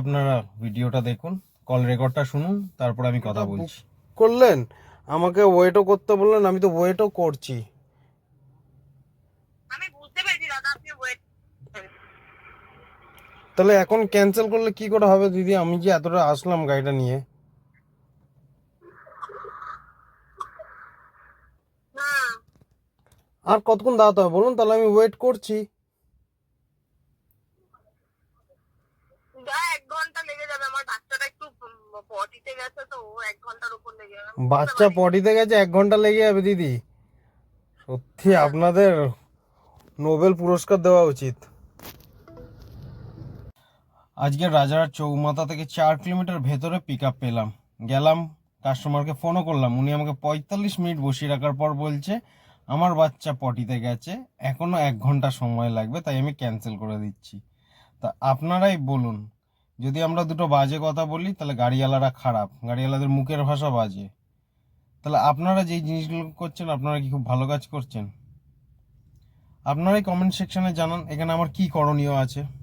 আপনারা ভিডিওটা দেখুন কল রেকর্ডটা শুনুন তারপর আমি কথা বলছি। করলেন আমাকে ওয়েটও করতে বললেন আমি তো ওয়েটও করছি। আমি বুঝতে পেরেছি দাদা আপনি ওয়েট তাহলে এখন ক্যান্সেল করলে কি করে হবে দিদি? আমি যে এতটা আসলাম গাড়িটা নিয়ে। হ্যাঁ আর কতক্ষণ দাঁড়াতে হবে বলুন? তাহলে আমি ওয়েট করছি যা এক ঘণ্টা লেগে যাবে আমার বাচ্চাটা একটু পটিতে গেছে তো ও এক ঘণ্টার উপর লেগে যাবে আমি বুঝতে বাচ্চা পটিতে গেছে এক ঘণ্টা লেগে যাবে দিদি। সত্যি আপনাদের নোবেল পুরস্কার দেওয়া উচিত। আজকে রাজার চৌমাথা থেকে চার কিলোমিটার ভেতরে পিক আপ পেলাম। গেলাম কাস্টমারকে ফোনও করলাম। উনি আমাকে পঁয়তাল্লিশ মিনিট বসিয়ে রাখার পর বলছে আমার বাচ্চা পটিতে গেছে এখনও এক ঘণ্টা সময় লাগবে তাই আমি ক্যান্সেল করে দিচ্ছি। তা আপনারাই বলুন যদি আমরা দুটো বাজে কথা বলি, তাহলে গাড়িওয়ালারা খারাপ। গাড়িওয়ালাদের মুখের ভাষা বাজে। তাহলে আপনারা যেই জিনিসগুলো করছেন, আপনারা কি খুব ভালো কাজ করছেন? আপনারাই কমেন্ট সেকশনে জানান, এখানে আমার কি করণীয় আছে?